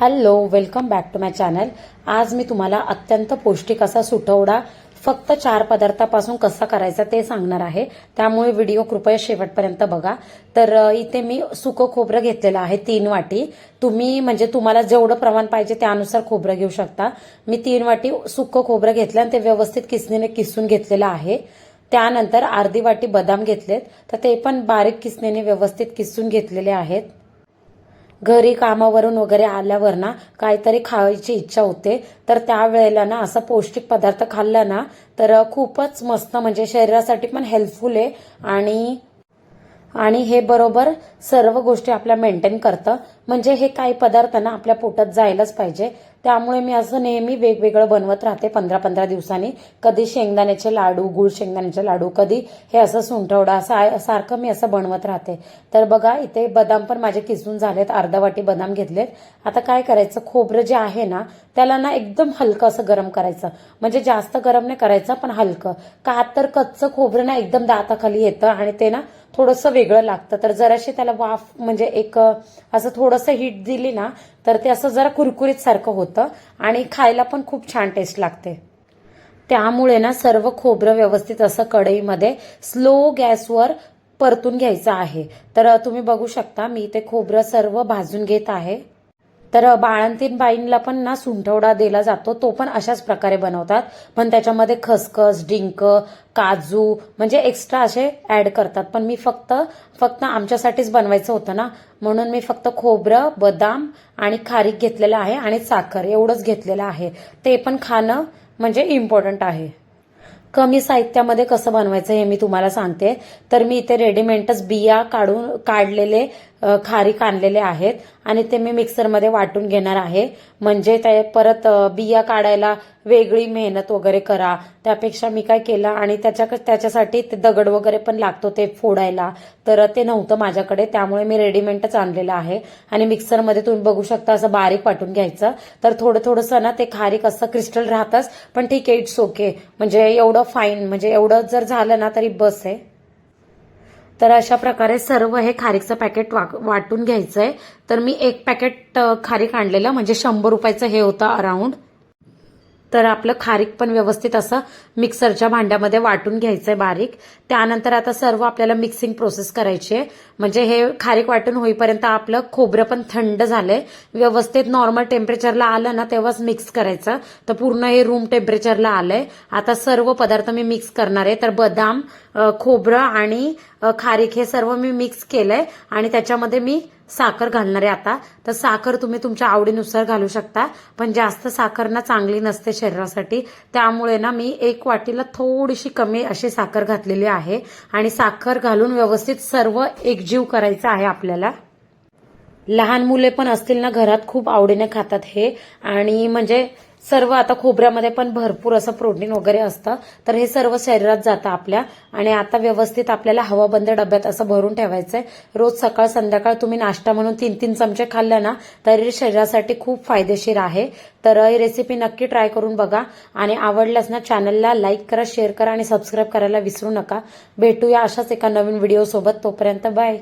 Hello welcome back to my channel. आज मी तुम्हाला अत्यंत पौष्टिक असा सुटवडा फक्त चार पदार्थापासून कसा करायचा ते सांगणार आहे. त्यामुळे व्हिडिओ कृपया शेवटपर्यंत बघा. तर इथे मी सुकं खोबरं घेतलेलं आहे तीन वाटी. तुम्ही म्हणजे तुम्हाला जेवढं प्रमाण पाहिजे त्यानुसार खोबरं घेऊ शकता. मी तीन वाटी सुकं खोबरं घेतलं आणि ते व्यवस्थित किसणीने किसून घेतलेलं आहे. त्यानंतर अर्धी वाटी बदाम घेतलेत. तर ते पण बारीक किसणीने व्यवस्थित किसून घेतलेले आहेत. घरी कामावरून वगैरे आल्यावर ना काहीतरी खायची इच्छा होते. तर त्यावेळेला ना असा पौष्टिक पदार्थ खाल्ला ना तर खूपच मस्त म्हणजे शरीरासाठी पण हेल्पफुल आहे. आणि आणि हे बरोबर सर्व गोष्टी आपल्या मेंटेन करतं. म्हणजे हे काही पदार्थ ना आपल्या पोटात जायलाच पाहिजे. त्यामुळे मी असं नेहमी वेगवेगळं बनवत राहते पंधरा पंधरा दिवसांनी. कधी शेंगदाण्याचे लाडू गुळ शेंगदाण्याचे लाडू कधी हे असं सुंठवडा असं आहे- सारखं मी असं बनवत राहते. तर बघा इथे बदाम पण माझे किसून झालेत अर्धा वाटी बदाम घेतलेत. आता काय करायचं? खोबरं जे आहे ना त्याला ना एकदम हलकं असं गरम करायचं. म्हणजे जास्त गरम नाही करायचं पण हलकं. का तर कच्चं खोबरं ना एकदम दाताखाली येतं आणि ते ना थोडंसं वेगळं लागतं. तर जराशी त्याला वाफ म्हणजे एक असं थोडंसं हीट दिली ना तर ते असं जरा कुरकुरीत सारखं होतं आणि खायला पण खूप छान टेस्ट लागते. त्यामुळे ना सर्व खोबरं व्यवस्थित असं कढईमध्ये स्लो गॅसवर परतून घ्यायचं आहे. तर तुम्ही बघू शकता मी ते खोबरं सर्व भाजून घेत आहे. तर बाळंतीन पण ना सुंठवडा दिला जातो. तो पण अशाच प्रकारे बनवतात. पण त्याच्यामध्ये खसखस डिंक काजू म्हणजे एक्स्ट्रा असे ऍड करतात. पण मी फक्त फक्त आमच्यासाठीच बनवायचं होतं ना. म्हणून मी फक्त खोबरं बदाम आणि खारीक घेतलेलं आहे आणि साखर एवढंच घेतलेलं आहे. ते पण खाणं म्हणजे इम्पॉर्टंट आहे. कमी साहित्यामध्ये कसं बनवायचं हे मी तुम्हाला सांगते. तर मी इथे रेडीमेडच बिया काढून काढलेले खारीक आणलेले आहेत आणि ते मी मिक्सरमध्ये वाटून घेणार आहे. म्हणजे ते परत बिया काढायला वेगळी मेहनत वगैरे करा. त्यापेक्षा मी काय केलं आणि त्याच्या त्याच्यासाठी ते दगड वगैरे पण लागतो ते फोडायला. तर ते नव्हतं माझ्याकडे त्यामुळे मी रेडीमेडच आणलेलं आहे. आणि मिक्सरमध्ये तुम्ही बघू शकता असं बारीक वाटून घ्यायचं. तर थोडं थोडंसं ना ते खारीक असं क्रिस्टल राहतच. पण ठीक आहे इट्स ओके म्हणजे एवढं फाईन म्हणजे एवढं जर झालं ना तरी बस आहे. तर अशा प्रकारे सर्व हे खारीकचं पॅकेट वा- वाटून आहे तर मी एक पॅकेट खारीक आणलेलं म्हणजे शंभर रुपयाचं हे होतं अराउंड तर आपलं खारीक पण व्यवस्थित असं मिक्सरच्या भांड्यामध्ये वाटून घ्यायचंय बारीक. त्यानंतर आता सर्व आपल्याला मिक्सिंग प्रोसेस करायची आहे. म्हणजे हे खारीक वाटून होईपर्यंत आपलं खोबरं पण थंड झालंय. व्यवस्थित नॉर्मल टेम्परेचरला आलं ना तेव्हाच मिक्स करायचं. तर पूर्ण हे रूम टेम्परेचरला आलंय. आता सर्व पदार्थ मी मिक्स करणार आहे. तर बदाम खोबरं आणि खारीक हे सर्व मी मिक्स केलंय आणि त्याच्यामध्ये मी साखर घालणार आहे आता. तर साखर तुम्ही तुमच्या आवडीनुसार घालू शकता पण जास्त साखर ना चांगली नसते शरीरासाठी. त्यामुळे ना मी एक वाटीला थोडीशी कमी अशी साखर घातलेली आहे आणि साखर घालून व्यवस्थित सर्व एकजीव करायचं आहे आपल्याला. लहान मुले पण असतील ना घरात खूप आवडीने खातात हे. आणि म्हणजे सर्व आता खोबऱ्यामध्ये पण भरपूर असं प्रोटीन वगैरे असतं. तर हे सर्व शरीरात जातं आपल्या. आणि आता व्यवस्थित आपल्याला हवाबंद डब्यात असं भरून ठेवायचंय. रोज सकाळ संध्याकाळ तुम्ही नाश्ता म्हणून तीन तीन चमचे खाल्लं ना तरी शरीरासाठी खूप फायदेशीर आहे. तर ही रेसिपी नक्की ट्राय करून बघा. आणि आवडल्यास ना चॅनलला लाईक करा शेअर करा आणि सबस्क्राईब करायला विसरू नका. भेटूया अशाच एका नवीन व्हिडिओ सोबत. तोपर्यंत बाय